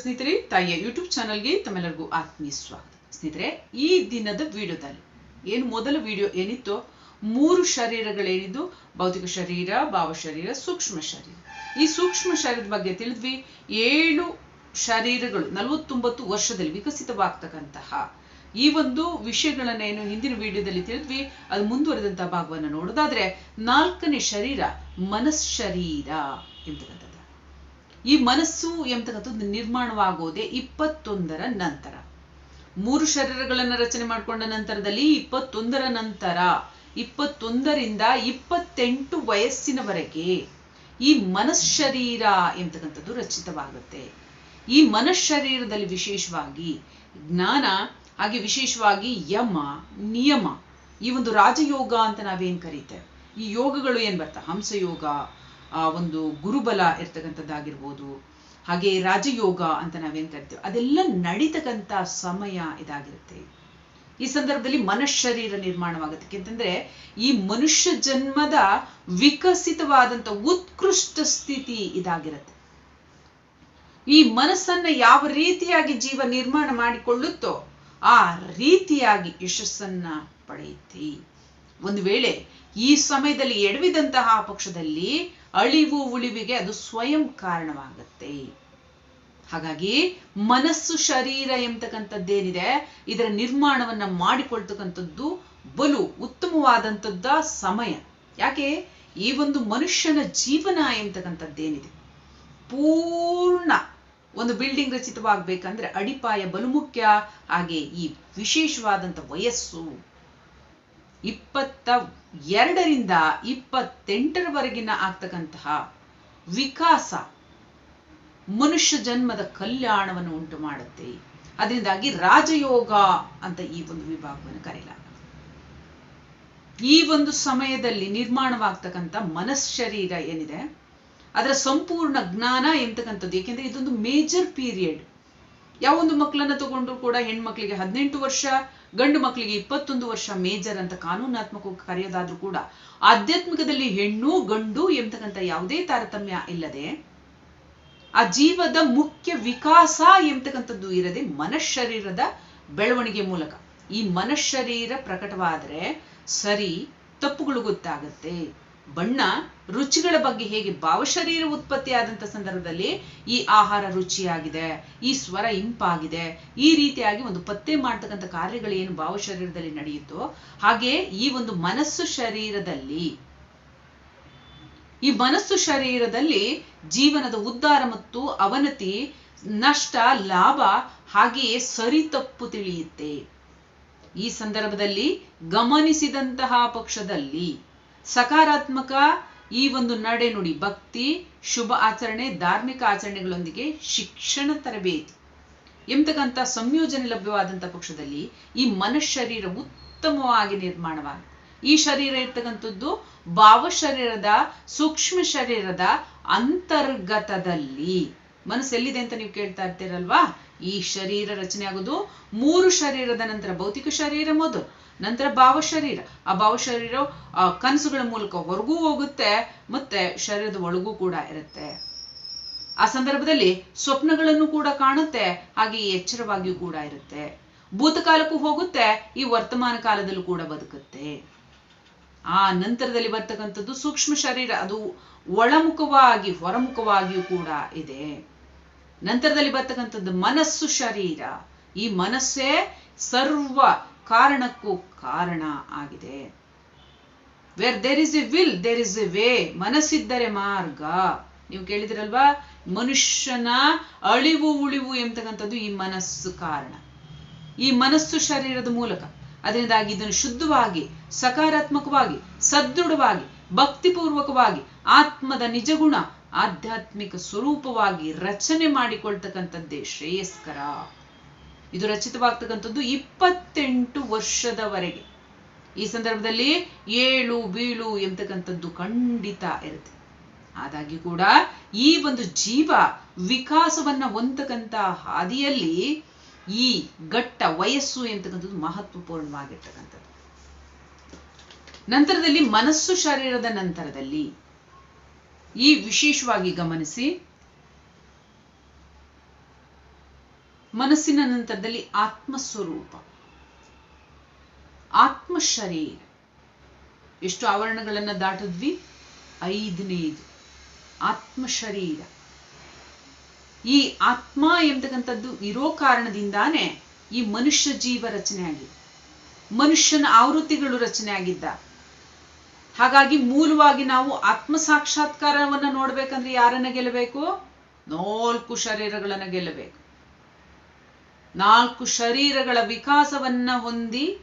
ಸ್ನೇಹಿತರೆ, ತಾಯಿಯ ಯೂಟ್ಯೂಬ್ ಚಾನಲ್ಗೆ ತಮ್ಮೆಲ್ಲರಿಗೂ ಆತ್ಮೀಯ ಸ್ವಾಗತ. ಸ್ನೇಹಿತರೆ, ಈ ದಿನದ ವಿಡಿಯೋದಲ್ಲಿ ಏನು ಮೊದಲ ವಿಡಿಯೋ ಏನಿತ್ತು, ಮೂರು ಶರೀರಗಳೇನಿದ್ದು? ಭೌತಿಕ ಶರೀರ, ಭಾವ ಶರೀರ, ಸೂಕ್ಷ್ಮ ಶರೀರ. ಈ ಸೂಕ್ಷ್ಮ ಶರೀರದ ಬಗ್ಗೆ ತಿಳಿದ್ವಿ. ಏಳು ಶರೀರಗಳು ನಲವತ್ತೊಂಬತ್ತು ವರ್ಷದಲ್ಲಿ ವಿಕಸಿತವಾಗ್ತಕ್ಕಂತಹ ಈ ಒಂದು ವಿಷಯಗಳನ್ನ ಏನು ಹಿಂದಿನ ವಿಡಿಯೋದಲ್ಲಿ ತಿಳಿದ್ವಿ. ಅದು ಮುಂದುವರೆದಂತಹ ಭಾಗವನ್ನು ನೋಡೋದಾದ್ರೆ ನಾಲ್ಕನೇ ಶರೀರ ಮನಶ್ಶರೀರ ಎಂತಕ್ಕಂಥದ್ದು. ಈ ಮನಸ್ಸು ಎಂಬತಕ್ಕಂಥದ್ದು ನಿರ್ಮಾಣವಾಗೋದೇ ಇಪ್ಪತ್ತೊಂದರ ನಂತರ. ಮೂರು ಶರೀರಗಳನ್ನು ರಚನೆ ಮಾಡಿಕೊಂಡ ನಂತರದಲ್ಲಿ ಇಪ್ಪತ್ತೊಂದರ ನಂತರ, ಇಪ್ಪತ್ತೊಂದರಿಂದ ಇಪ್ಪತ್ತೆಂಟು ವಯಸ್ಸಿನವರೆಗೆ ಈ ಮನಶ್ಶರೀರ ಎಂಬತಕ್ಕಂಥದ್ದು ರಚಿತವಾಗುತ್ತೆ. ಈ ಮನಶ್ಶರೀರದಲ್ಲಿ ವಿಶೇಷವಾಗಿ ಜ್ಞಾನ, ಹಾಗೆ ವಿಶೇಷವಾಗಿ ಯಮ, ನಿಯಮ, ಈ ಒಂದು ರಾಜಯೋಗ ಅಂತ ನಾವೇನ್ ಕರೀತೇವೆ? ಈ ಯೋಗಗಳು ಏನ್ ಬರ್ತಾ ಹಂಸಯೋಗ ಆ ಒಂದು ಗುರುಬಲ ಇರ್ತಕ್ಕಂಥದ್ದಾಗಿರ್ಬೋದು, ಹಾಗೆ ರಾಜಯೋಗ ಅಂತ ನಾವೇನ್ ಕರಿತೀವಿ, ಅದೆಲ್ಲ ನಡೀತಕ್ಕಂಥ ಸಮಯ ಇದಾಗಿರುತ್ತೆ. ಈ ಸಂದರ್ಭದಲ್ಲಿ ಮನಃಶರೀರ ನಿರ್ಮಾಣವಾಗುತ್ತೆ ಯಾಕೆಂತಂದ್ರೆ ಈ ಮನುಷ್ಯ ಜನ್ಮದ ವಿಕಸಿತವಾದಂತ ಉತ್ಕೃಷ್ಟ ಸ್ಥಿತಿ ಇದಾಗಿರುತ್ತೆ. ಈ ಮನಸ್ಸನ್ನ ಯಾವ ರೀತಿಯಾಗಿ ಜೀವ ನಿರ್ಮಾಣ ಮಾಡಿಕೊಳ್ಳುತ್ತೋ, ಆ ರೀತಿಯಾಗಿ ಯಶಸ್ಸನ್ನ ಪಡೆಯುತ್ತೆ. ಒಂದು ವೇಳೆ ಈ ಸಮಯದಲ್ಲಿ ಎಡವಿದಂತಹ ಪಕ್ಷದಲ್ಲಿ ಅಳಿವು ಉಳಿವಿಗೆ ಅದು ಸ್ವಯಂ ಕಾರಣವಾಗುತ್ತೆ. ಹಾಗಾಗಿ ಮನಸ್ಸು ಶರೀರ ಎಂಬತಕ್ಕಂಥದ್ದೇನಿದೆ, ಇದರ ನಿರ್ಮಾಣವನ್ನ ಮಾಡಿಕೊಳ್ತಕ್ಕಂಥದ್ದು ಬಲು ಉತ್ತಮವಾದಂಥದ್ದ ಸಮಯ. ಯಾಕೆ? ಈ ಒಂದು ಮನುಷ್ಯನ ಜೀವನ ಎಂಬತಕ್ಕಂಥದ್ದೇನಿದೆ. ಪೂರ್ಣ ಒಂದು ಬಿಲ್ಡಿಂಗ್ ರಚಿತವಾಗಬೇಕಂದ್ರೆ ಅಡಿಪಾಯ ಬಲು ಮುಖ್ಯ ಹಾಗೆ ಈ ವಿಶೇಷವಾದಂಥ ವಯಸ್ಸು. ಇಪ್ಪತ್ತ ಎರಡರಿಂದ ಇಪ್ಪತ್ತೆಂಟರವರೆಗಿನ ಆಗ್ತಕ್ಕಂತಹ ವಿಕಾಸ ಮನುಷ್ಯ ಜನ್ಮದ ಕಲ್ಯಾಣವನ್ನು ಉಂಟು ಮಾಡುತ್ತೆ. ಅದರಿಂದಾಗಿ ರಾಜಯೋಗ ಅಂತ ಈ ಒಂದು ವಿಭಾಗವನ್ನು ಕರೆಯಲಾಗುತ್ತೆ ಈ ಒಂದು ಸಮಯದಲ್ಲಿ ನಿರ್ಮಾಣವಾಗ್ತಕ್ಕಂಥ ಮನಶರೀರ ಏನಿದೆ? ಅದರ ಸಂಪೂರ್ಣ ಜ್ಞಾನ ಎಂತಕ್ಕಂಥದ್ದು? ಏಕೆಂದ್ರೆ ಇದೊಂದು ಮೇಜರ್ ಪೀರಿಯಡ್ ಯಾವೊಂದು ಮಕ್ಕಳನ್ನ ತಗೊಂಡ್ರು ಕೂಡ ಹೆಣ್ಮಕ್ಳಿಗೆ ಹದಿನೆಂಟು ವರ್ಷ ಗಂಡು ಮಕ್ಕಳಿಗೆ ಇಪ್ಪತ್ತೊಂದು ವರ್ಷ ಮೇಜರ್ ಅಂತ ಕಾನೂನಾತ್ಮಕ ಕರೆಯೋದಾದ್ರೂ ಕೂಡ ಆಧ್ಯಾತ್ಮಿಕದಲ್ಲಿ ಹೆಣ್ಣು, ಗಂಡು ಎಂಬತಕ್ಕಂಥ ಯಾವುದೇ ತಾರತಮ್ಯ ಇಲ್ಲದೆ ಆ ಜೀವದ ಮುಖ್ಯ ವಿಕಾಸ ಎಂಬತಕ್ಕಂಥದ್ದು ಇರದೆ ಮನಶರೀರದ ಬೆಳವಣಿಗೆ ಮೂಲಕ. ಈ ಮನಶರೀರ ಪ್ರಕಟವಾದ್ರೆ ಸರಿ ತಪ್ಪುಗಳು ಗೊತ್ತಾಗತ್ತೆ. ಬಣ್ಣ ರುಚಿಗಳ ಬಗ್ಗೆ ಹೇಗೆ ಭಾವಶರೀರ ಉತ್ಪತ್ತಿ ಆದಂತ ಸಂದರ್ಭದಲ್ಲಿ ಈ ಆಹಾರ ರುಚಿಯಾಗಿದೆ, ಈ ಸ್ವರ ಇಂಪಾಗಿದೆ, ಈ ರೀತಿಯಾಗಿ ಒಂದು ಪತ್ತೆ ಮಾಡ್ತಕ್ಕಂಥ ಕಾರ್ಯಗಳು ಏನು ಭಾವಶರೀರದಲ್ಲಿ ನಡೆಯುತ್ತೋ ಹಾಗೆ ಈ ಒಂದು ಮನಸ್ಸು ಶರೀರದಲ್ಲಿ, ಈ ಮನಸ್ಸು ಶರೀರದಲ್ಲಿ ಜೀವನದ ಉದ್ಧಾರ ಮತ್ತು ಅವನತಿ, ನಷ್ಟ, ಲಾಭ ಹಾಗೆಯೇ ಸರಿ ತಪ್ಪು ತಿಳಿಯುತ್ತೆ. ಈ ಸಂದರ್ಭದಲ್ಲಿ ಗಮನಿಸಿದಂತಹ ಪಕ್ಷದಲ್ಲಿ ಸಕಾರಾತ್ಮಕ ಈ ಒಂದು ನಡೆ ನುಡಿ ಭಕ್ತಿ, ಶುಭ ಆಚರಣೆ, ಧಾರ್ಮಿಕ ಆಚರಣೆಗಳೊಂದಿಗೆ ಶಿಕ್ಷಣ ತರಬೇತಿ. ಎಂಬತಕ್ಕಂಥ ಸಂಯೋಜನೆ ಲಭ್ಯವಾದಂಥ ಪಕ್ಷದಲ್ಲಿ ಈ ಮನಶರೀರ ಉತ್ತಮವಾಗಿ ನಿರ್ಮಾಣವಾಗ, ಈ ಶರೀರ ಇರ್ತಕ್ಕಂಥದ್ದು ಭಾವಶರೀರದ, ಸೂಕ್ಷ್ಮ ಶರೀರದ ಅಂತರ್ಗತದಲ್ಲಿ. ಮನಸ್ಸು ಎಲ್ಲಿದೆ ಅಂತ ನೀವು ಕೇಳ್ತಾ ಇರ್ತೀರಲ್ವಾ? ಈ ಶರೀರ ರಚನೆ ಆಗೋದು ಮೂರು ಶರೀರದ ನಂತರ ಭೌತಿಕ ಶರೀರ ಮೊದಲು ನಂತರ ಭಾವ ಶರೀರ. ಆ ಭಾವ ಶರೀರ, ಆ ಕನಸುಗಳ ಮೂಲಕ ಹೊರಗೂ ಹೋಗುತ್ತೆ, ಮತ್ತೆ ಶರೀರದ ಒಳಗೂ ಕೂಡ ಇರುತ್ತೆ. ಆ ಸಂದರ್ಭದಲ್ಲಿ ಸ್ವಪ್ನಗಳನ್ನು ಕೂಡ ಕಾಣುತ್ತೆ, ಹಾಗೆ ಎಚ್ಚರವಾಗಿಯೂ ಕೂಡ ಇರುತ್ತೆ. ಭೂತಕಾಲಕ್ಕೂ ಹೋಗುತ್ತೆ, ಈ ವರ್ತಮಾನ ಕಾಲದಲ್ಲೂ ಕೂಡ ಬದುಕುತ್ತೆ. ಆ ನಂತರದಲ್ಲಿ ಬರ್ತಕ್ಕಂಥದ್ದು ಸೂಕ್ಷ್ಮ ಶರೀರ, ಅದು ಒಳಮುಖವಾಗಿ, ಹೊರಮುಖವಾಗಿಯೂ ಕೂಡ ಇದೆ. ನಂತರದಲ್ಲಿ ಬರ್ತಕ್ಕಂಥದ್ದು ಮನಸ್ಸು ಶರೀರ. ಈ ಮನಸ್ಸೇ ಸರ್ವ ಕಾರಣಕ್ಕೂ ಕಾರಣ ಆಗಿದೆ. Where there is a will there is a way ಮನಸ್ಸಿದ್ದರೆ ಮಾರ್ಗ. ನೀವು ಕೇಳಿದಿರಲ್ವಾ? ಮನುಷ್ಯನ ಅಳಿವು, ಉಳಿವು ಎಂಬತಕ್ಕಂಥದ್ದು ಈ ಮನಸ್ಸು ಕಾರಣ. ಈ ಮನಸ್ಸು ಶರೀರದ ಮೂಲಕ. ಅದರಿಂದಾಗಿ ಇದನ್ನು ಶುದ್ಧವಾಗಿ, ಸಕಾರಾತ್ಮಕವಾಗಿ, ಸದೃಢವಾಗಿ, ಭಕ್ತಿಪೂರ್ವಕವಾಗಿ, ಆತ್ಮದ ನಿಜಗುಣ, ಆಧ್ಯಾತ್ಮಿಕ ಸ್ವರೂಪವಾಗಿ ರಚನೆ ಮಾಡಿಕೊಳ್ತಕ್ಕಂಥದ್ದೇ ಶ್ರೇಯಸ್ಕರ. ಇದು ರಚಿತವಾಗ್ತಕ್ಕಂಥದ್ದು ಇಪ್ಪತ್ತೆಂಟು ವರ್ಷದವರೆಗೆ. ಈ ಸಂದರ್ಭದಲ್ಲಿ ಏಳು ಬೀಳು ಎಂತಕ್ಕಂಥದ್ದು ಖಂಡಿತ ಇರುತ್ತೆ. ಆದಾಗ್ಯೂ ಕೂಡ ಈ ಒಂದು ಜೀವ ವಿಕಾಸವನ್ನ ಹೊಂದತಕ್ಕಂಥ ಹಾದಿಯಲ್ಲಿ ಈ ಘಟ್ಟ ವಯಸ್ಸು ಎಂತಕ್ಕಂಥದ್ದು ಮಹತ್ವಪೂರ್ಣವಾಗಿರ್ತಕ್ಕಂಥದ್ದು. ನಂತರದಲ್ಲಿ ಮನಸ್ಸು ಶರೀರದ ನಂತರದಲ್ಲಿ ಈ ವಿಶೇಷವಾಗಿ ಗಮನಿಸಿ ಮನಸ್ಸಿನ ನಂತರದಲ್ಲಿ ಆತ್ಮ ಸ್ವರೂಪ ಆತ್ಮ ಶರೀರ ಎಷ್ಟು ಆವರಣಗಳನ್ನ ದಾಟಿದ್ವಿ? ಐದನೇದು. ಆತ್ಮ ಶರೀರ ಈ ಆತ್ಮ ಎಂಬತಕ್ಕಂಥದ್ದು ಇರೋ ಕಾರಣದಿಂದಾನೇ ಈ ಮನುಷ್ಯ ಜೀವ ರಚನೆ ಆಗಿದೆ. ಮನುಷ್ಯನ ಆವೃತ್ತಿಗಳು ರಚನೆ ಆಗಿದ್ದ. ಹಾಗಾಗಿ ಮೂಲವಾಗಿ ನಾವು ಆತ್ಮ ಸಾಕ್ಷಾತ್ಕಾರವನ್ನು ನೋಡ್ಬೇಕಂದ್ರೆ ಯಾರನ್ನ ಗೆಲ್ಲಬೇಕು? ನಾಲ್ಕು ಶರೀರಗಳನ್ನು ಗೆಲ್ಲಬೇಕು. ನಾಲ್ಕು ಶರೀರಗಳ ವಿಕಾಸವನ್ನ ಹೊಂದಿ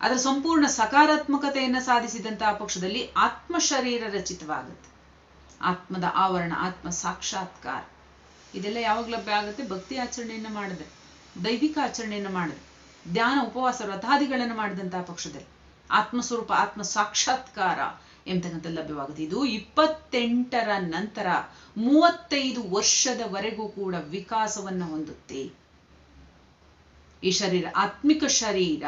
ಅದರ ಸಂಪೂರ್ಣ ಸಕಾರಾತ್ಮಕತೆಯನ್ನು ಸಾಧಿಸಿದಂತಹ ಪಕ್ಷದಲ್ಲಿ ಆತ್ಮ ಶರೀರ ರಚಿತವಾಗುತ್ತೆ. ಆತ್ಮದ ಆವರಣ, ಆತ್ಮ ಸಾಕ್ಷಾತ್ಕಾರ. ಇದೆಲ್ಲ ಯಾವಾಗ ಲಭ್ಯ ಆಗುತ್ತೆ? ಭಕ್ತಿ ಆಚರಣೆಯನ್ನು ಮಾಡಿದ್ರೆ, ದೈವಿಕ ಆಚರಣೆಯನ್ನು ಮಾಡಿದ್ರೆ, ಧ್ಯಾನ, ಉಪವಾಸ ವ್ರತಾದಿಗಳನ್ನು ಮಾಡಿದಂತಹ ಪಕ್ಷದಲ್ಲಿ ಆತ್ಮಸ್ವರೂಪ, ಆತ್ಮ ಸಾಕ್ಷಾತ್ಕಾರ ಎಂಬತಕ್ಕಂಥ ಲಭ್ಯವಾಗುತ್ತೆ. ಇದು ಇಪ್ಪತ್ತೆಂಟರ ನಂತರ ಮೂವತ್ತೈದು ವರ್ಷದವರೆಗೂ ಕೂಡ ವಿಕಾಸವನ್ನ ಹೊಂದುತ್ತೆ. ಈ ಶರೀರ, ಆತ್ಮಿಕ ಶರೀರ.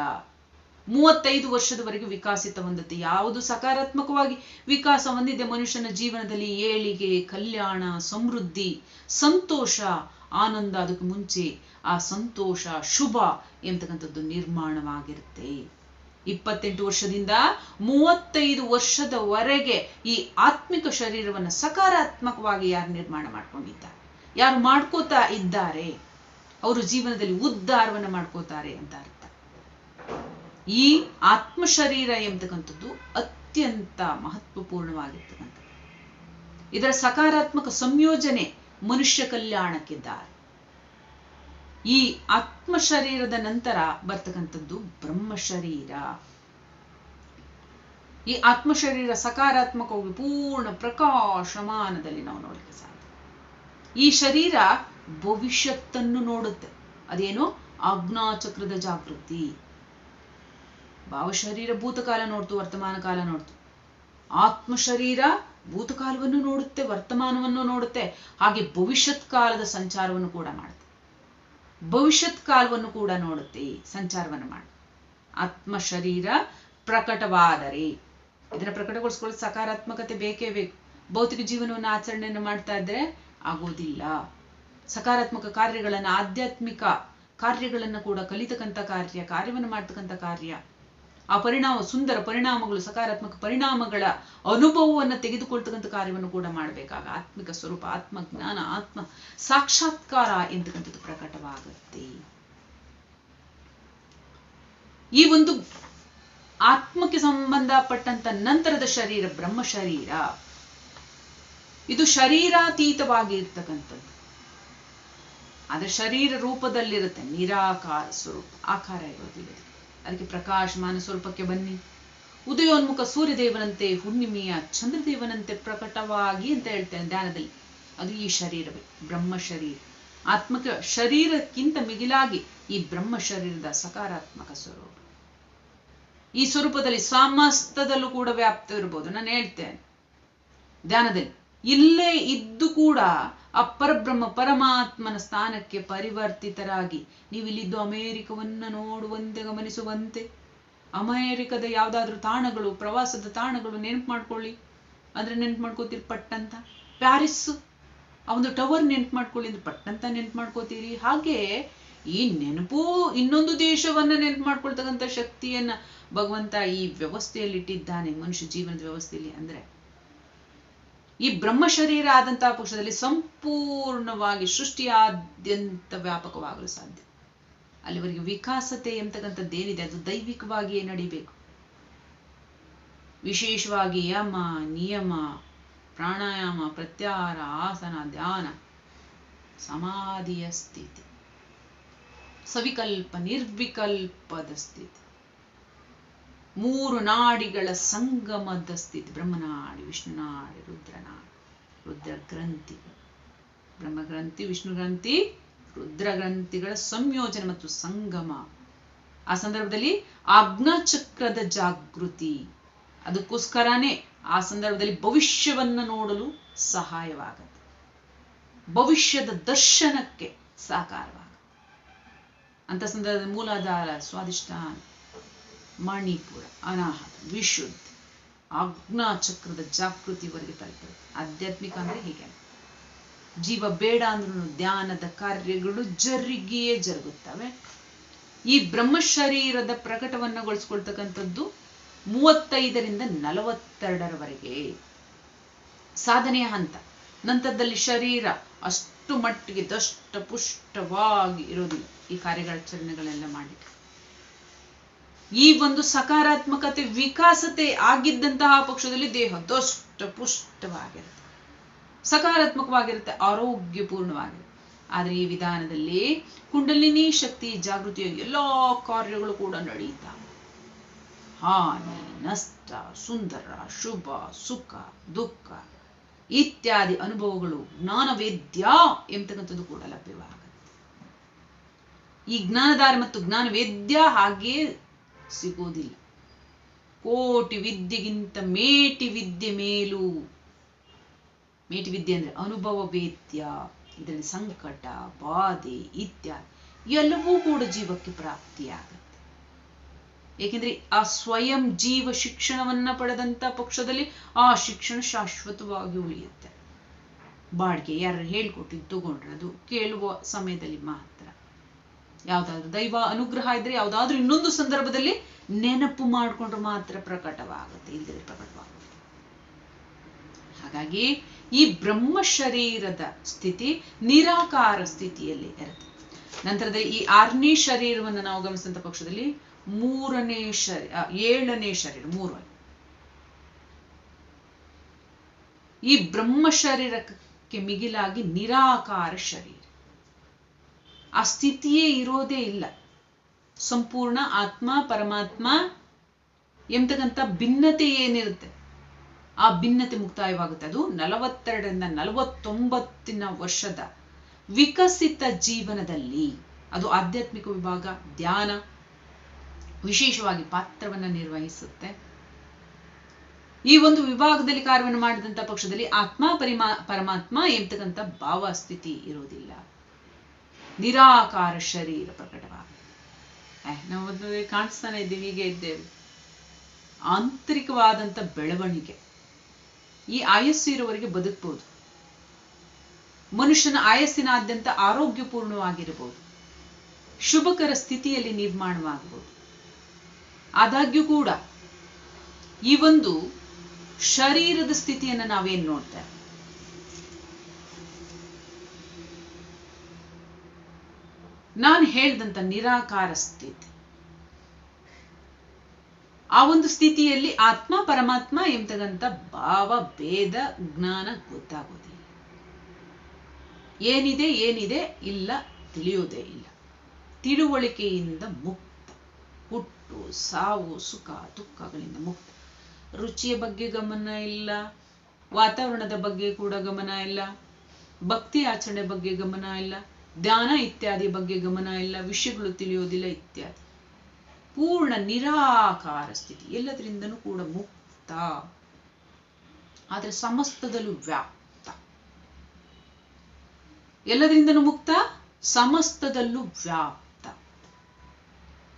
ಮೂವತ್ತೈದು ವರ್ಷದವರೆಗೆ ವಿಕಾಸಿತ ಹೊಂದುತ್ತೆ. ಯಾವುದು ಸಕಾರಾತ್ಮಕವಾಗಿ ವಿಕಾಸ ಹೊಂದಿದೆ ಮನುಷ್ಯನ ಜೀವನದಲ್ಲಿ, ಏಳಿಗೆ, ಕಲ್ಯಾಣ, ಸಮೃದ್ಧಿ, ಸಂತೋಷ, ಆನಂದ, ಅದಕ್ಕೆ ಮುಂಚೆ ಆ ಸಂತೋಷ, ಶುಭ ಎಂತಕ್ಕಂಥದ್ದು ನಿರ್ಮಾಣವಾಗಿರುತ್ತೆ. ಇಪ್ಪತ್ತೆಂಟು ವರ್ಷದಿಂದ ಮೂವತ್ತೈದು ವರ್ಷದವರೆಗೆ ಈ ಆತ್ಮಿಕ ಶರೀರವನ್ನು ಸಕಾರಾತ್ಮಕವಾಗಿ ಯಾರು ನಿರ್ಮಾಣ ಮಾಡ್ಕೊಂಡಿದ್ದಾರೆ? ಯಾರು ಮಾಡ್ಕೋತಾ ಇದ್ದಾರೆ? ಅವರು ಜೀವನದಲ್ಲಿ ಉದ್ಧಾರವನ್ನು ಮಾಡ್ಕೋತಾರೆ ಅಂತ ಅರ್ಥ. ಈ ಆತ್ಮ ಶರೀರ ಎಂಬತಕ್ಕಂಥದ್ದು ಅತ್ಯಂತ ಮಹತ್ವಪೂರ್ಣವಾಗಿರ್ತಕ್ಕಂಥದ್ದು. ಇದರ ಸಕಾರಾತ್ಮಕ ಸಂಯೋಜನೆ ಮನುಷ್ಯ ಕಲ್ಯಾಣಕ್ಕೆ ಕಲ್ಯಾಣಕ್ಕಿದ್ದಾರೆ. ಈ ಆತ್ಮ ಶರೀರದ ನಂತರ ಬರ್ತಕ್ಕಂಥದ್ದು ಬ್ರಹ್ಮ ಶರೀರ ಈ ಆತ್ಮ ಶರೀರ ಸಕಾರಾತ್ಮಕವಾಗಿ ಪೂರ್ಣ ಪ್ರಕಾಶಮಾನದಲ್ಲಿ ನಾವು ನೋಡಲಿಕ್ಕೆ ಸಾಧ್ಯ. ಈ ಶರೀರ ಭವಿಷ್ಯತ್ತನ್ನು ನೋಡುತ್ತೆ. ಅದೇನು? ಆಜ್ಞಾಚಕ್ರದ ಜಾಗೃತಿ. ಭಾವಶರೀರ ಭೂತಕಾಲ ನೋಡ್ತು, ವರ್ತಮಾನ ಕಾಲ ನೋಡ್ತು. ಆತ್ಮ ಶರೀರ ಭೂತಕಾಲವನ್ನು ನೋಡುತ್ತೆ, ವರ್ತಮಾನವನ್ನು ನೋಡುತ್ತೆ. ಹಾಗೆ ಭವಿಷ್ಯತ್ ಕಾಲದ ಸಂಚಾರವನ್ನು ಕೂಡ ಮಾಡುತ್ತೆ. ಭವಿಷ್ಯತ್ ಕಾಲವನ್ನು ಕೂಡ ನೋಡುತ್ತೆ ಸಂಚಾರವನ್ನು ಮಾಡಿ. ಆತ್ಮ ಶರೀರ ಪ್ರಕಟವಾದರೆ. ಇದನ್ನ ಪ್ರಕಟಗೊಳಿಸ್ಕೊಳ್ಳೋದು ಸಕಾರಾತ್ಮಕತೆ ಬೇಕೇ ಬೇಕು. ಭೌತಿಕ ಜೀವನವನ್ನು ಆಚರಣೆಯನ್ನು ಮಾಡ್ತಾ ಇದ್ರೆ ಆಗೋದಿಲ್ಲ. ಸಕಾರಾತ್ಮಕ ಕಾರ್ಯಗಳನ್ನು, ಆಧ್ಯಾತ್ಮಿಕ ಕಾರ್ಯಗಳನ್ನು ಕೂಡ ಕಲಿತಕ್ಕಂಥ ಕಾರ್ಯ, ಕಾರ್ಯವನ್ನು ಮಾಡ್ತಕ್ಕಂಥ ಕಾರ್ಯ. ಆ ಪರಿಣಾಮ, ಸುಂದರ ಪರಿಣಾಮಗಳು, ಸಕಾರಾತ್ಮಕ ಪರಿಣಾಮಗಳ ಅನುಭವವನ್ನು ತೆಗೆದುಕೊಳ್ತಕ್ಕಂಥ ಕಾರ್ಯವನ್ನು ಕೂಡ ಮಾಡಬೇಕಾಗ. ಆತ್ಮಿಕ ಸ್ವರೂಪ ಆತ್ಮ ಜ್ಞಾನ ಆತ್ಮ ಸಾಕ್ಷಾತ್ಕಾರ ಎಂತಕ್ಕಂಥದ್ದು ಪ್ರಕಟವಾಗುತ್ತೆ. ಈ ಒಂದು ಆತ್ಮಕ್ಕೆ ಸಂಬಂಧಪಟ್ಟಂತ ನಂತರದ ಶರೀರ ಬ್ರಹ್ಮ ಶರೀರ. ಇದು ಶರೀರಾತೀತವಾಗಿ ಇರ್ತಕ್ಕಂಥದ್ದು. ಆದ್ರೆ ಶರೀರ ರೂಪದಲ್ಲಿರುತ್ತೆ, ನಿರಾಕಾರ ಸ್ವರೂಪ, ಆಕಾರ ಇರೋದಿಲ್ಲ ಅದಕ್ಕೆ ಪ್ರಕಾಶಮಾನ ಸ್ವರೂಪಕ್ಕೆ ಬನ್ನಿ. ಉದಯೋನ್ಮುಖ ಸೂರ್ಯದೇವನಂತೆ, ಹುಣ್ಣಿಮೆಯ ಚಂದ್ರದೇವನಂತೆ ಪ್ರಕಟವಾಗಿ ಅಂತ ಹೇಳ್ತೇನೆ ಧ್ಯಾನದಲ್ಲಿ. ಅದು ಈ ಶರೀರವೇ, ಬ್ರಹ್ಮ ಶರೀರ. ಆತ್ಮಕ ಶರೀರಕ್ಕಿಂತ ಮಿಗಿಲಾಗಿ ಈ ಬ್ರಹ್ಮ ಶರೀರದ ಸಕಾರಾತ್ಮಕ ಸ್ವರೂಪ. ಈ ಸ್ವರೂಪದಲ್ಲಿ ಸಮಸ್ತದಲ್ಲೂ ಕೂಡ ವ್ಯಾಪ್ತ ಇರಬಹುದು ನಾನು ಹೇಳ್ತೇನೆ ಧ್ಯಾನದಲ್ಲಿ. ಇಲ್ಲೇ ಇದ್ದು ಕೂಡ ಆ ಪರಬ್ರಹ್ಮ ಪರಮಾತ್ಮನ ಸ್ಥಾನಕ್ಕೆ ಪರಿವರ್ತಿತರಾಗಿ ನೀವು ಇಲ್ಲಿದ್ದು ಅಮೇರಿಕವನ್ನ ನೋಡುವಂತೆ, ಗಮನಿಸುವಂತೆ, ಅಮೇರಿಕದ ಯಾವ್ದಾದ್ರು ತಾಣಗಳು, ಪ್ರವಾಸದ ತಾಣಗಳು ನೆನಪು ಮಾಡ್ಕೊಳ್ಳಿ. ಅಂದ್ರೆ ನೆನ್ಪು ಮಾಡ್ಕೋತೀರಿ ಪಟ್ಟಂತ ಪ್ಯಾರಿಸ್, ಆ ಒಂದು ಟವರ್ ನೆನ್ಪು ಮಾಡ್ಕೊಳ್ಳಿ ಅಂದ್ರೆ ಪಟ್ಟಂತ ನೆನ್ಪು ಮಾಡ್ಕೋತೀರಿ. ಹಾಗೆ ಈ ನೆನಪು ಇನ್ನೊಂದು ದೇಶವನ್ನ ನೆನ್ಪು ಮಾಡ್ಕೊಳ್ತಕ್ಕಂಥ ಶಕ್ತಿಯನ್ನ ಭಗವಂತ ಈ ವ್ಯವಸ್ಥೆಯಲ್ಲಿ ಇಟ್ಟಿದ್ದಾನೆ ಮನುಷ್ಯ ಜೀವನದ ವ್ಯವಸ್ಥೆಯಲ್ಲಿ. ಅಂದ್ರೆ ಈ ಬ್ರಹ್ಮ ಶರೀರ ಆದಂತಹ ಪಕ್ಷದಲ್ಲಿ ಸಂಪೂರ್ಣವಾಗಿ ಸೃಷ್ಟಿಯಾದ್ಯಂತ ವ್ಯಾಪಕವಾಗಲು ಸಾಧ್ಯ. ಅಲ್ಲಿವರೆಗೆ ವಿಕಾಸತೆ ಎಂಬತಕ್ಕಂಥದ್ದೇನಿದೆ ಅದು ದೈವಿಕವಾಗಿಯೇ ನಡಿಬೇಕು. ವಿಶೇಷವಾಗಿ ಯಮ, ನಿಯಮ, ಪ್ರಾಣಾಯಾಮ ಪ್ರತ್ಯಾರ ಆಸನ, ಧ್ಯಾನ, ಸಮಾಧಿಯ ಸ್ಥಿತಿ. ಸವಿಕಲ್ಪ ನಿರ್ವಿಕಲ್ಪದ ಸ್ಥಿತಿ. ಮೂರು ನಾಡಿಗಳ ಸಂಗಮದ ಸ್ಥಿತಿ ಬ್ರಹ್ಮನಾಡಿ, ವಿಷ್ಣುನಾಡಿ, ರುದ್ರನಾಡಿ ರುದ್ರ ಗ್ರಂಥಿಗಳು ಬ್ರಹ್ಮಗ್ರಂಥಿ ವಿಷ್ಣು ಗ್ರಂಥಿ ರುದ್ರ ಗ್ರಂಥಿಗಳ ಸಂಯೋಜನೆ ಮತ್ತು ಸಂಗಮ. ಆ ಸಂದರ್ಭದಲ್ಲಿ ಆಜ್ಞಾಚಕ್ರದ ಜಾಗೃತಿ. ಅದಕ್ಕೋಸ್ಕರನೇ ಆ ಸಂದರ್ಭದಲ್ಲಿ ಭವಿಷ್ಯವನ್ನು ನೋಡಲು ಸಹಾಯವಾಗುತ್ತೆ. ಭವಿಷ್ಯದ ದರ್ಶನಕ್ಕೆ ಸಾಕಾರವಾಗುತ್ತೆ ಅಂತ ಸಂದರ್ಭದ ಮೂಲಾಧಾರ ಸ್ವಾದಿಷ್ಠಾನ ಮಣಿಪುರ, ಅನಾಹತ, ವಿಶುದ್ಧಿ ಜಾಗೃತಿ ಜಾಗೃತಿವರೆಗೆ ತಲುಪುತ್ತೆ ಆಧ್ಯಾತ್ಮಿಕ ಅಂದ್ರೆ ಹೀಗೆ. ಜೀವ ಬೇಡ ಅಂದ್ರೂ ಧ್ಯಾನದ ಕಾರ್ಯಗಳು ಜರುಗಿಯೇ ಜರುಗುತ್ತವೆ. ಈ ಬ್ರಹ್ಮ ಶರೀರದ ಪ್ರಕಟವನ್ನಗೊಳಿಸ್ಕೊಳ್ತಕ್ಕಂಥದ್ದು ಮೂವತ್ತೈದರಿಂದ ನಲವತ್ತೆರಡರವರೆಗೆ. ಸಾಧನೆಯ ಹಂತ. ನಂತರದಲ್ಲಿ ಶರೀರ ಅಷ್ಟು ಮಟ್ಟಿಗೆ ದಷ್ಟ ಪುಷ್ಟವಾಗಿ ಇರೋದಿಲ್ಲ. ಈ ಕಾರ್ಯಗಳಾಚರಣೆಗಳೆಲ್ಲ ಮಾಡಲಿಕ್ಕೆ. ಈ ಒಂದು ಸಕಾರಾತ್ಮಕತೆ, ವಿಕಾಸತೆ ಆಗಿದ್ದಂತಹ ಪಕ್ಷದಲ್ಲಿ ದೇಹ ದಷ್ಟ ಪುಷ್ಟವಾಗಿರುತ್ತೆ. ಸಕಾರಾತ್ಮಕವಾಗಿರುತ್ತೆ, ಆರೋಗ್ಯಪೂರ್ಣವಾಗಿರುತ್ತೆ. ಆದರೆ ಈ ವಿಧಾನದಲ್ಲಿ ಕುಂಡಲಿನಿ ಶಕ್ತಿ ಜಾಗೃತಿಯ ಎಲ್ಲಾ ಕಾರ್ಯಗಳು ಕೂಡ ನಡೆಯುತ್ತವೆ ಹಾನಿ, ನಷ್ಟ, ಸುಂದರ, ಶುಭ, ಸುಖ, ದುಃಖ ಇತ್ಯಾದಿ ಅನುಭವಗಳು ಜ್ಞಾನವೇದ್ಯ ಎಂಬತಕ್ಕಂಥದ್ದು ಕೂಡ ಲಭ್ಯವಾಗುತ್ತೆ. ಈ ಜ್ಞಾನಧಾರ ಮತ್ತು ಜ್ಞಾನವೇದ್ಯ ಹಾಗೆಯೇ ಸಿಗೋದಿಲ್ಲ. ಕೋಟಿ ವಿದ್ಯೆಗಿಂತ ಮೇಟಿ ವಿದ್ಯೆ ಮೇಲು. ಮೇಟಿ ವಿದ್ಯೆ ಅಂದ್ರೆ ಅನುಭವ, ವೇದ್ಯ, ಇದರಲ್ಲಿ ಸಂಕಟ, ಬಾಧೆ ಇತ್ಯಾದಿ. ಎಲ್ಲವೂ ಕೂಡ ಜೀವಕ್ಕೆ ಪ್ರಾಪ್ತಿಯಾಗುತ್ತೆ. ಏಕೆಂದ್ರೆ ಆ ಸ್ವಯಂ ಜೀವ ಶಿಕ್ಷಣವನ್ನ ಪಡೆದಂತ ಪಕ್ಷದಲ್ಲಿ ಆ ಶಿಕ್ಷಣ ಶಾಶ್ವತವಾಗಿ ಉಳಿಯುತ್ತೆ. ಬಾಡಿಗೆ ಯಾರು ಹೇಳ್ಕೊಟ್ಟಿದ್ದು ತಗೊಂಡ್ರೆ ಅದು ಕೇಳುವ ಸಮಯದಲ್ಲಿ ಮಾತ್ರ. ಯಾವ್ದಾದ್ರು ದೈವ ಅನುಗ್ರಹ ಇದ್ರೆ ಯಾವ್ದಾದ್ರೂ ಇನ್ನೊಂದು ಸಂದರ್ಭದಲ್ಲಿ ನೆನಪು ಮಾಡಿಕೊಂಡ್ರೆ ಮಾತ್ರ ಪ್ರಕಟವಾಗುತ್ತೆ ಇಲ್ಲದೆ ಪ್ರಕಟವಾಗುತ್ತೆ. ಹಾಗಾಗಿ ಈ ಬ್ರಹ್ಮ ಶರೀರದ ಸ್ಥಿತಿ ನಿರಾಕಾರ ಸ್ಥಿತಿಯಲ್ಲಿ ಇರುತ್ತೆ. ನಂತರದಲ್ಲಿ ಈ ಆರನೇ ಶರೀರವನ್ನು ನಾವು ಗಮನಿಸಿದಂಥ ಪಕ್ಷದಲ್ಲಿ ಮೂರನೇ ಶರೀರ ಏಳನೇ ಶರೀರ ಮೂರು ಈ ಬ್ರಹ್ಮ ಶರೀರಕ್ಕೆ ಮಿಗಿಲಾಗಿ ನಿರಾಕಾರ ಶರೀರ. ಆ ಸ್ಥಿತಿಯೇ ಇರೋದೇ ಇಲ್ಲ. ಸಂಪೂರ್ಣ ಆತ್ಮ, ಪರಮಾತ್ಮ ಎಂಬತಕ್ಕಂಥ ಭಿನ್ನತೆ ಏನಿರುತ್ತೆ, ಆ ಭಿನ್ನತೆ ಮುಕ್ತಾಯವಾಗುತ್ತೆ. ಅದು ನಲವತ್ತೆರಡರಿಂದ ನಲವತ್ತೊಂಬತ್ತಿನ ವರ್ಷದ ವಿಕಸಿತ ಜೀವನದಲ್ಲಿ, ಅದು ಆಧ್ಯಾತ್ಮಿಕ ವಿಭಾಗ, ಧ್ಯಾನ ವಿಶೇಷವಾಗಿ ಪಾತ್ರವನ್ನ ನಿರ್ವಹಿಸುತ್ತೆ. ಈ ಒಂದು ವಿಭಾಗದಲ್ಲಿ ಕಾರ್ಯವನ್ನು ಮಾಡಿದಂತ ಪಕ್ಷದಲ್ಲಿ ಆತ್ಮ, ಪರಿಮಾ, ಪರಮಾತ್ಮ ಎಂಬತಕ್ಕಂಥ ಭಾವ ಸ್ಥಿತಿ ಇರೋದಿಲ್ಲ. ನಿರಾಕಾರ ಶರೀರ ಪ್ರಕಟವಾಗುತ್ತೆ ನಾವು ಒಂದು ಕಾಣಿಸ್ತಾನೆ ಇದ್ದೀವಿ, ಹೀಗೆ ಇದ್ದೇವೆ. ಆಂತರಿಕವಾದಂಥ ಬೆಳವಣಿಗೆ. ಈ ಆಯಸ್ಸು ಇರುವವರಿಗೆ ಬದುಕ್ಬೋದು. ಮನುಷ್ಯನ ಆಯಸ್ಸಿನಾದ್ಯಂತ ಆರೋಗ್ಯಪೂರ್ಣವಾಗಿರ್ಬೋದು. ಶುಭಕರ ಸ್ಥಿತಿಯಲ್ಲಿ ನಿರ್ಮಾಣವಾಗಬಹುದು. ಆದಾಗ್ಯೂ ಕೂಡ ಈ ಒಂದು ಶರೀರದ ಸ್ಥಿತಿಯನ್ನು ನಾವೇನು ನೋಡ್ತೇವೆ? ನಾನು ಹೇಳ್ದಂತ ನಿರಾಕಾರ ಸ್ಥಿತಿ. ಆ ಒಂದು ಸ್ಥಿತಿಯಲ್ಲಿ ಆತ್ಮ, ಪರಮಾತ್ಮ ಎಂಬತಕ್ಕಂಥ ಭಾವ, ಭೇದ, ಜ್ಞಾನ ಗೊತ್ತಾಗೋದಿಲ್ಲ. ಏನಿದೆ ಏನಿದೆ ಇಲ್ಲ, ತಿಳಿಯೋದೇ ಇಲ್ಲ. ತಿಳುವಳಿಕೆಯಿಂದ ಮುಕ್ತ, ಹುಟ್ಟು, ಸಾವು, ಸುಖ, ದುಃಖಗಳಿಂದ ಮುಕ್ತ. ರುಚಿಯ ಬಗ್ಗೆ ಗಮನ ಇಲ್ಲ, ವಾತಾವರಣದ ಬಗ್ಗೆ ಕೂಡ ಗಮನ ಇಲ್ಲ, ಭಕ್ತಿ ಆಚರಣೆ ಬಗ್ಗೆ ಗಮನ ಇಲ್ಲ ಧ್ಯಾನ ಇತ್ಯಾದಿ ಬಗ್ಗೆ ಗಮನ ಇಲ್ಲ, ವಿಷಯಗಳು ತಿಳಿಯೋದಿಲ್ಲ ಇತ್ಯಾದಿ. ಪೂರ್ಣ ನಿರಾಕಾರ ಸ್ಥಿತಿ ಎಲ್ಲದರಿಂದನೂ ಕೂಡ ಮುಕ್ತ. ಆದರೆ ಸಮಸ್ತದಲ್ಲೂ ವ್ಯಾಪ್ತ. ಎಲ್ಲದರಿಂದನೂ ಮುಕ್ತ? ಸಮಸ್ತದಲ್ಲೂ ವ್ಯಾಪ್ತ.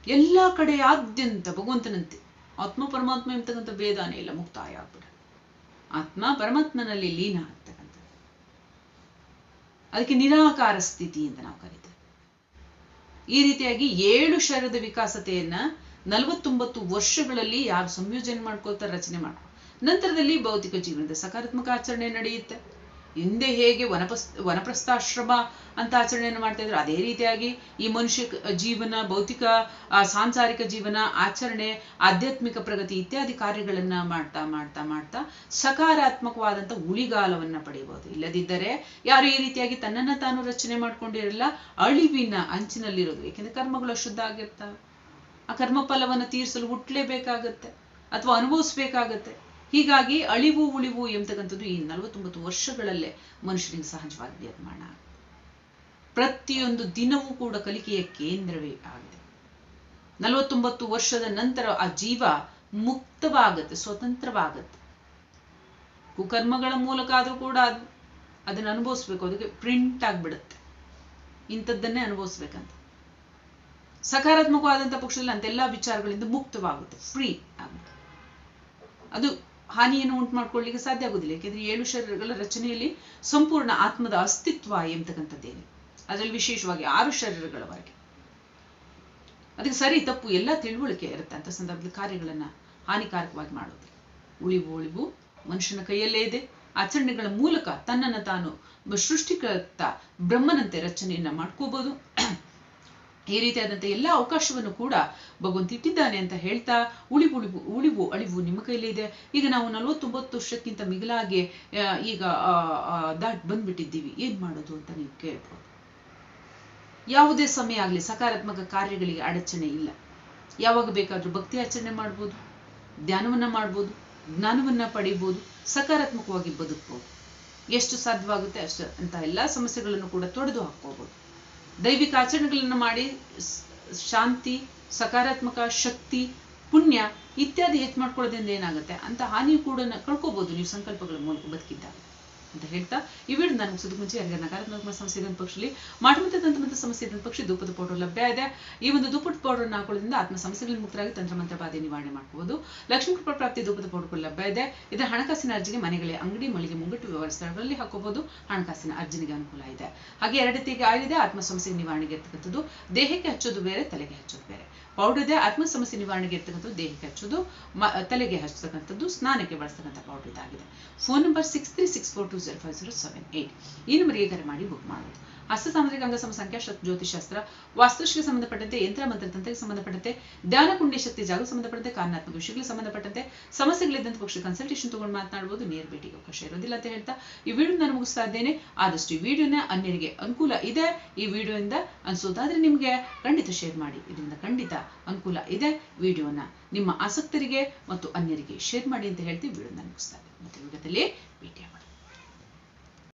ಎಲ್ಲ ಕಡೆಯಾದ್ಯಂತ ಭಗವಂತನಂತೆ. ಆತ್ಮ ಪರಮಾತ್ಮ ಎಂಬತಕ್ಕಂಥ ಭೇದಾನೇ ಇಲ್ಲ, ಮುಕ್ತಾಯ ಆತ್ಮ ಪರಮಾತ್ಮನಲ್ಲಿ ಲೀನ ಆಗ್ತಕ್ಕಂಥ ಅದಕ್ಕೆ ನಿರಾಕಾರ ಸ್ಥಿತಿ ಅಂತ ನಾವು ಕರಿತೇವೆ. ಈ ರೀತಿಯಾಗಿ ಏಳು ಶರದ ವಿಕಾಸತೆಯನ್ನ ನಲವತ್ತೊಂಬತ್ತು ವರ್ಷಗಳಲ್ಲಿ ಯಾರು ಸಂಯೋಜನೆ ಮಾಡ್ಕೊಳ್ತಾರೆ, ರಚನೆ ಮಾಡ್ಕೊ ನಂತರದಲ್ಲಿ ಭೌತಿಕ ಜೀವನದ ಸಕಾರಾತ್ಮಕ ಆಚರಣೆ ನಡೆಯುತ್ತೆ. ಹಿಂದೆ ಹೇಗೆ ವನಪಸ್ ವನಪ್ರಸ್ಥಾಶ್ರಮ ಅಂತ ಆಚರಣೆಯನ್ನು ಮಾಡ್ತಾ ಇದ್ರು, ಅದೇ ರೀತಿಯಾಗಿ ಈ ಮನುಷ್ಯ ಜೀವನ, ಭೌತಿಕ ಸಾಂಸಾರಿಕ ಜೀವನ, ಆಚರಣೆ, ಆಧ್ಯಾತ್ಮಿಕ ಪ್ರಗತಿ ಇತ್ಯಾದಿ ಕಾರ್ಯಗಳನ್ನ ಮಾಡ್ತಾ ಮಾಡ್ತಾ ಮಾಡ್ತಾ ಸಕಾರಾತ್ಮಕವಾದಂಥ ಉಳಿಗಾಲವನ್ನ ಪಡೆಯಬಹುದು. ಇಲ್ಲದಿದ್ದರೆ ಯಾರು ಈ ರೀತಿಯಾಗಿ ತನ್ನನ್ನ ತಾನು ರಚನೆ ಮಾಡ್ಕೊಂಡಿರಲ್ಲ, ಅಳಿವಿನ ಅಂಚಿನಲ್ಲಿರೋದು. ಏಕೆಂದ್ರೆ ಕರ್ಮಗಳು ಅಶುದ್ಧ ಆಗಿರ್ತವೆ. ಆ ಕರ್ಮ ಫಲವನ್ನು ತೀರಿಸಲು ಹುಟ್ಟಲೇಬೇಕಾಗತ್ತೆ ಅಥವಾ ಅನುಭವಿಸ್ಬೇಕಾಗತ್ತೆ. ಹೀಗಾಗಿ ಅಳಿವು ಉಳಿವು ಎಂಬತಕ್ಕಂಥದ್ದು ಈ ನಲವತ್ತೊಂಬತ್ತು ವರ್ಷಗಳಲ್ಲೇ ಮನುಷ್ಯನಿಗೆ ಸಹಜವಾಗಿ ನಿರ್ಮಾಣ ಪ್ರತಿಯೊಂದು ದಿನವೂ ಕೂಡ ಕಲಿಕೆಯ ಕೇಂದ್ರವೇ ಆಗಿದೆ. ನಲವತ್ತೊಂಬತ್ತು ವರ್ಷದ ನಂತರ ಆ ಜೀವ ಮುಕ್ತವಾಗತ್ತೆ, ಸ್ವತಂತ್ರವಾಗತ್ತೆ. ಕುಕರ್ಮಗಳ ಮೂಲಕ ಆದರೂ ಕೂಡ ಅದು ಅದನ್ನ ಅನುಭವಿಸ್ಬೇಕು, ಅದಕ್ಕೆ ಪ್ರಿಂಟ್ ಆಗಿಬಿಡುತ್ತೆ. ಇಂಥದ್ದನ್ನೇ ಅನುಭವಿಸ್ಬೇಕಂತ. ಸಕಾರಾತ್ಮಕವಾದಂಥ ಪಕ್ಷದಲ್ಲಿ ಅಂತೆಲ್ಲ ವಿಚಾರಗಳಿಂದ ಮುಕ್ತವಾಗುತ್ತೆ ಫ್ರೀ ಆಗುತ್ತೆ ಅದು ಹಾನಿಯನ್ನು ಉಂಟು ಮಾಡ್ಕೊಳ್ಳಿಕ್ಕೆ ಸಾಧ್ಯ ಆಗುದಿಲ್ಲ ಯಾಕೆಂದ್ರೆ ಏಳು ಶರೀರಗಳ ರಚನೆಯಲ್ಲಿ ಸಂಪೂರ್ಣ ಆತ್ಮದ ಅಸ್ತಿತ್ವ ಎಂಬತಕ್ಕಂಥದ್ದೇನೆ ಅದರಲ್ಲಿ ವಿಶೇಷವಾಗಿ ಆರು ಶರೀರಗಳವರೆಗೆ. ಅದಕ್ಕೆ ಸರಿ, ತಪ್ಪು ಎಲ್ಲ ತಿಳುವಳಿಕೆ ಇರುತ್ತೆ. ಅಂತ ಸಂದರ್ಭದಲ್ಲಿ ಕಾರ್ಯಗಳನ್ನ ಹಾನಿಕಾರಕವಾಗಿ ಮಾಡೋದು ಉಳಿವು ಉಳಿವು ಮನುಷ್ಯನ ಕೈಯಲ್ಲೇ ಇದೆ. ಆಚರಣೆಗಳ ಮೂಲಕ ತನ್ನನ್ನು ತಾನು ಸೃಷ್ಟಿಕರ್ತ ಬ್ರಹ್ಮನಂತೆ ರಚನೆಯನ್ನ ಮಾಡ್ಕೋಬಹುದು ಈ ರೀತಿಯಾದಂಥ ಎಲ್ಲ ಅವಕಾಶವನ್ನು ಕೂಡ ಭಗವಂತ ಇಟ್ಟಿದ್ದಾನೆ ಅಂತ ಹೇಳ್ತಾ ಉಳಿವು ಉಳಿವು ಉಳಿವು, ಅಳಿವು ನಿಮ್ಮ ಕೈಲೇ ಇದೆ. ಈಗ ನಾವು ನಲವತ್ತೊಂಬತ್ತು ವರ್ಷಕ್ಕಿಂತ ಮಿಗಿಲಾಗಿ ಈಗ ದಾಟ್ ಬಂದ್ಬಿಟ್ಟಿದ್ದೀವಿ. ಏನ್ ಮಾಡೋದು ಅಂತ ನೀವು ಕೇಳ್ಬೋದು. ಯಾವುದೇ ಸಮಯ ಆಗಲಿ, ಸಕಾರಾತ್ಮಕ ಕಾರ್ಯಗಳಿಗೆ ಅಡಚಣೆ ಇಲ್ಲ. ಯಾವಾಗ ಬೇಕಾದ್ರೂ ಭಕ್ತಿ ಆಚರಣೆ ಮಾಡ್ಬೋದು, ಧ್ಯಾನವನ್ನ ಮಾಡ್ಬೋದು, ಜ್ಞಾನವನ್ನ ಪಡಿಬೋದು, ಸಕಾರಾತ್ಮಕವಾಗಿ ಬದುಕ್ಬೋದು. ಎಷ್ಟು ಸಾಧ್ಯವಾಗುತ್ತೆ ಅಷ್ಟು ಅಂತ ಎಲ್ಲಾ ಸಮಸ್ಯೆಗಳನ್ನು ಕೂಡ ತೊಡೆದು ಹಾಕ್ಕೋಬಹುದು ದೈವಿಕ ಆಚರಣೆಗಳನ್ನು ಮಾಡಿ ಶಾಂತಿ, ಸಕಾರಾತ್ಮಕ ಶಕ್ತಿ, ಪುಣ್ಯ ಇತ್ಯಾದಿ ಹೆಚ್ಚು ಮಾಡ್ಕೊಳ್ಳೋದ್ರಿಂದ ಏನಾಗುತ್ತೆ? ಅಂತ ಹಾನಿ ಕೂಡ ಕಳ್ಕೊಬೋದು. ನೀವು ಸಂಕಲ್ಪಗಳ ಮೂಲಕ ಬದುಕಿದ್ದಾಗ. ಅಂತ ಹೇಳ್ತಾ, ಈ ವಿಡಿಯೋ ನಾನು ಮುಗಿಸೋದಕ್ಕೆ ಮುಂಚೆ ಯಾರಿಗೆ ನಕಾರಾತ್ಮಕ ಸಮಸ್ಯೆ ಇದ್ದ ಪಕ್ಷದಲ್ಲಿ ಮಾಟಮಂತ ತಂತ್ರಮಂತ್ರ ಸಮಸ್ಯೆ ಇದ್ದ ಪಕ್ಷ ಧೂಪದ ಪೌಡರ್ ಲಭ್ಯ ಇದೆ. ಈ ಒಂದು ಧೂಪದ ಪೌಡರ್ ಹಾಕೊಳ್ಳೋದ್ರಿಂದ ಆತ್ಮ ಸಮಸ್ಯೆಗಳಿಂದ ಮುಕ್ತರಾಗಿ ತಂತ್ರಮಂತ್ರ ಬಾಧೆ ನಿವಾರಣೆ ಮಾಡಬಹುದು ಲಕ್ಷ್ಮೀ ಕೃಪಾ ಪ್ರಾಪ್ತಿ ಪೌಡರ್ ಲಭ್ಯ ಇದೆ. ಇದರ ಹಣಕಾಸಿನ ಅರ್ಜಿಗೆ ಮನೆಗಳೇ ಅಂಗಡಿ, ಮಳಿಗೆ, ಮುಂಗಟ್ಟು ವ್ಯವಹಾರ ಸ್ಥಳಗಳಲ್ಲಿ ಹಾಕೋಬಹುದು. ಹಣಕಾಸಿನ ಅರ್ಜಿನಿಗೆ ಅನುಕೂಲ ಇದೆ. ಹಾಗೆ ಎರಡು ಆಯ್ದಿದೆ. ಆತ್ಮ ಸಮಸ್ಯೆ ನಿವಾರಣೆಗೆ ಇರ್ತಕ್ಕಂಥದ್ದು ದೇಹಕ್ಕೆ ಹಚ್ಚೋದು ಬೇರೆ, ತಲೆಗೆ ಹಚ್ಚೋದು ಬೇರೆ. ಪೌಡರ್ ಇದೆ. ಆತ್ಮ ಸಮಸ್ಯೆ ನಿವಾರಣೆಗೆ ಇರ್ತಕ್ಕಂಥದ್ದು ದೇಹಕ್ಕೆ ಹಚ್ಚೋದು, ಮ- ತಲೆಗೆ ಹಚ್ಚತಕ್ಕಂಥದ್ದು ಸ್ನಾನಕ್ಕೆ ಬಳಸ್ತಕ್ಕಂಥ ಪೌಡರ್ ಇದಾಗಿದೆ. Phone number six three six four two zero five zero seven eight ಈ ನಂಬರ್ಗೆ ಕರೆ ಮಾಡಿ ಬುಕ್ ಮಾಡೋದು. ಹಸ್ತ ಸಾಮುದ್ರಿಕ ಅಂಗಸಮ ಸಂಖ್ಯಾ ಜ್ಯೋತಿಷಾಸ್ತ್ರ ವಾಸ್ತುಶಿಗೆ ಸಂಬಂಧಪಟ್ಟಂತೆ, ಯಂತ್ರ ಮಂತ್ರ ತಂತ್ರಕ್ಕೆ ಸಂಬಂಧಪಟ್ಟಂತೆ, ಧ್ಯಾನ ಕುಂಡಿ ಶಕ್ತಿ ಜಾಗ ಸಂಬಂಧಪಟ್ಟಂತೆ, ಕಾರಣಾತ್ಮಕ ವಿಷಯಗಳಿಗೆ ಸಂಬಂಧಪಟ್ಟಂತೆ, ಸಮಸ್ಯೆಗಳಿದ್ದಂತ ಪಕ್ಷ ಕನ್ಸಲ್ಟೇಷನ್ ತಗೊಂಡು ಮಾತನಾಡಬಹುದು ನೇರ ಭೇಟಿಗೆ ಅವಕಾಶ ಇರೋದಿಲ್ಲ ಅಂತ ಹೇಳ್ತಾ ಈ ವಿಡಿಯೋ ನಾನು ಮುಗಿಸ್ತಾ ಇದ್ದೇನೆ. ಆದಷ್ಟು ಈ ವಿಡಿಯೋನ ಅನ್ಯರಿಗೆ ಅನುಕೂಲ ಇದೆ. ಈ ವಿಡಿಯೋಯಿಂದ ಅನ್ಸೋದಾದ್ರೆ ನಿಮಗೆ ಖಂಡಿತ ಶೇರ್ ಮಾಡಿ. ಇದರಿಂದ ಖಂಡಿತ ಅನುಕೂಲ ಇದೆ. ವಿಡಿಯೋನ ನಿಮ್ಮ ಆಸಕ್ತರಿಗೆ ಮತ್ತು ಅನ್ಯರಿಗೆ ಶೇರ್ ಮಾಡಿ ಅಂತ ಹೇಳ್ತೀವಿ ವಿಡಿಯೋ ಮುಗಿಸ್ತಾ ಇದ್ದೀನಿ. ಮತ್ತೆ ವಿಡಿಯೋದಲ್ಲಿ ಭೇಟಿ